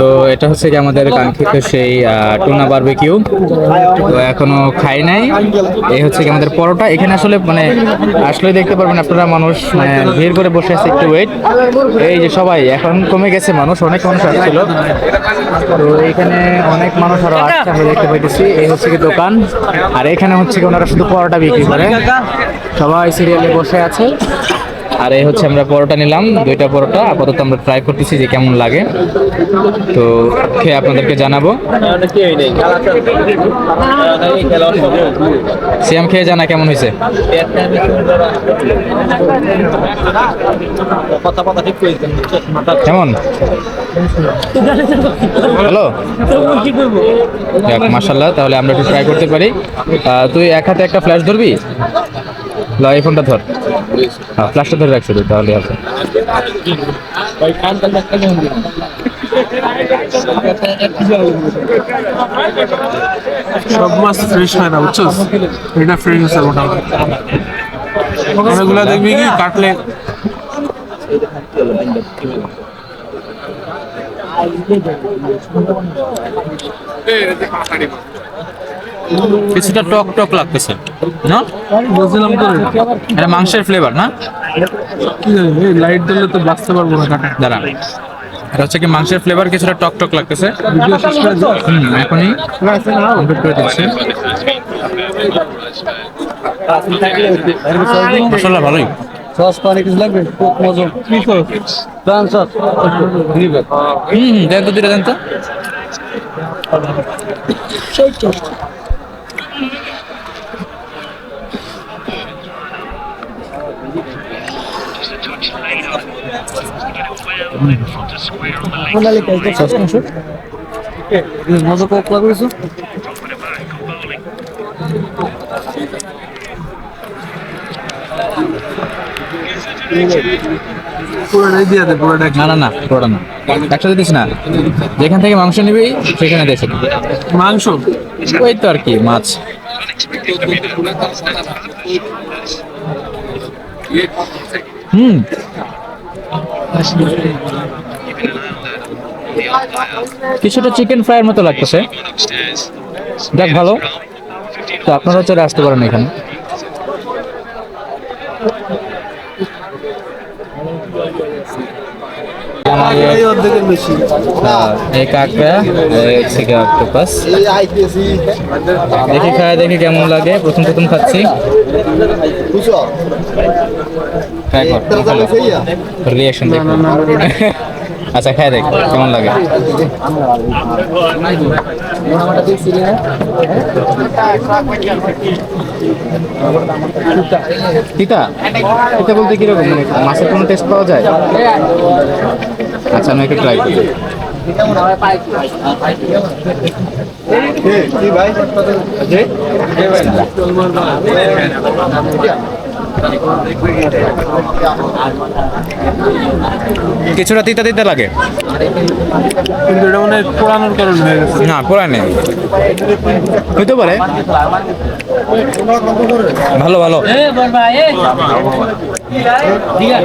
তো এটা হচ্ছে কি আমাদের কাঙ্ক্ষিত সেই টুনা বারবিকিউ তো এখনও খাই নাই। এই হচ্ছে কি আমাদের পরোটা। এখানে আসলে মানে আসলে দেখতে পারবেন আপনারা মানুষ মানে ভিড় করে বসে আছে একটু ওয়েট এই যে সবাই, এখন কমে গেছে মানুষ, অনেক মানুষ আসছিল। তো এখানে অনেক মানুষ আরও আসছে, আমরা দেখতে পাইতেছি। এই হচ্ছে কি দোকান। আর এখানে হচ্ছে কি ওনারা শুধু পরোটা বিক্রি করে। সবাই সিরিয়ালে বসে আছে। আর এই হচ্ছে আমরা পরোটা নিলাম দুইটা পরোটা। আপাতত আমরা ট্রাই করতেছি যে কেমন লাগে। তো খেয়ে আপনাদেরকে জানাব। সিয়াম খেয়ে জানা কেমন হয়েছে? কেমন? হ্যালো। মাসাল্লাহ তাহলে আমরা একটু ট্রাই করতে পারি। তুই এক হাতে একটা ফ্ল্যাশ ধরবি? ল, এই ধর। হ্যাঁ ফ্ল্যাশটা ধরে রাখছি তাহলে হবে। সব মাছ ফ্রেশ হয় না বুঝছ এটা ফ্রেশ আছে মোটামুটি। অনেকগুলো দেখবি কি, কাটলে। কিছুটা টক টক লাগতেছে না? বলছিলাম তো এটা। মাংসের ফ্লেভার না? লাইট দিলে তো বাঁচতে পারব না দাঁড়া এটা হচ্ছে কি মাংসের ফ্লেভার কিছুটা টক টক লাগতেছে। হুম এখনই। কমপ্লিট করে দিচ্ছি। মশলা ভালোই। সস পানি কিছু লাগবে? কোক মজো কি তো প্রাণ সস দিবে হুম, দেন তো দুটা দেন তো। মজো দিয়ে দে পুরোটা না। না। না, পুরোটা না। দিস যেখান থেকে মাংস নিবি সেখানে দেশ মাংস ওই তো আর কি মাছ হুম। কিছুটা চিকেন ফ্রাইয়ের মতো লাগতেছে। দেখ ভালো। তো আপনারা চলে আসতে পারেন এখানে। দেখি খায়, দেখি কেমন ট্রাই কর রিয়াকশন দেখ। আচ্ছা খায় দেখ কেমন লাগে? তিতা তিতা বলতে কীরকম? মানে মাছের কোনো টেস্ট পাওয়া যায়? আচ্ছা আমি একটু ট্রাই করি। ভাই? কিছুটা তিতা তিতা লাগে? কিন্তু এটা মানে পোড়ানোর কারণ হয়ে গেছে। না পোড়ায় নেই। হইতে পারে। ভালো ভালো। মশলার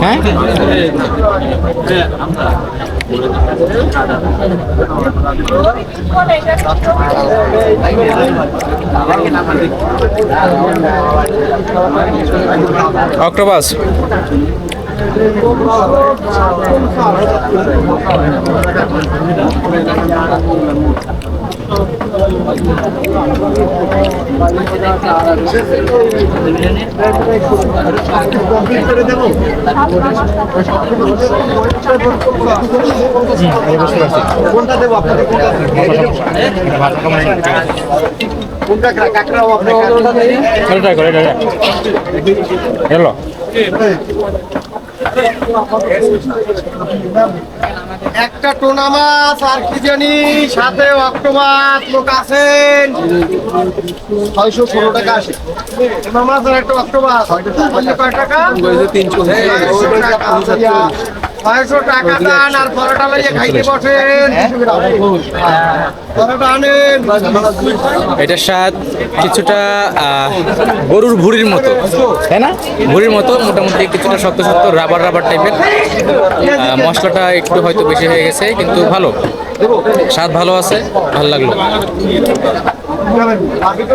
হ্যাঁ অক্টোপাস কোনটা দেবো আপনাকে কোনটা কাঁকড়াও হ্যালো একটা টোনা মাছ আর কি জানি সাথে অক্টোমাস লোক আছেন। ছয়শো ষোলো টাকা আসে টোনা মাছ আর একটা অক্টোমাস কয় টাকা। তিনশো ছয়শো টাকা দান আর পরোটা লইয়ে খাইতে বসেন। পরোটা আনেন। এটার স্বাদ কিছুটা গরুর ভুড়ির মতো। তাই না? ভুড়ির মতো মোটামুটি কিছুটা শক্ত শক্ত রাবার রাবার টাইপের মশলাটা একটু হয়তো বেশি হয়ে গেছে কিন্তু ভালো। স্বাদ ভালো আছে ভালো লাগল। বাকি তো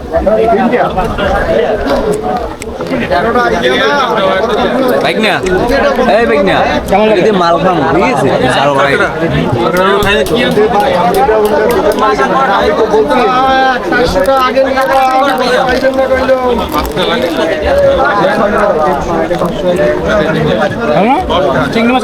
বাইক এই বাইক না কেমন লাগে মাল খাম ঠিক আছে আরও ভাই। চিংড়ি মাছ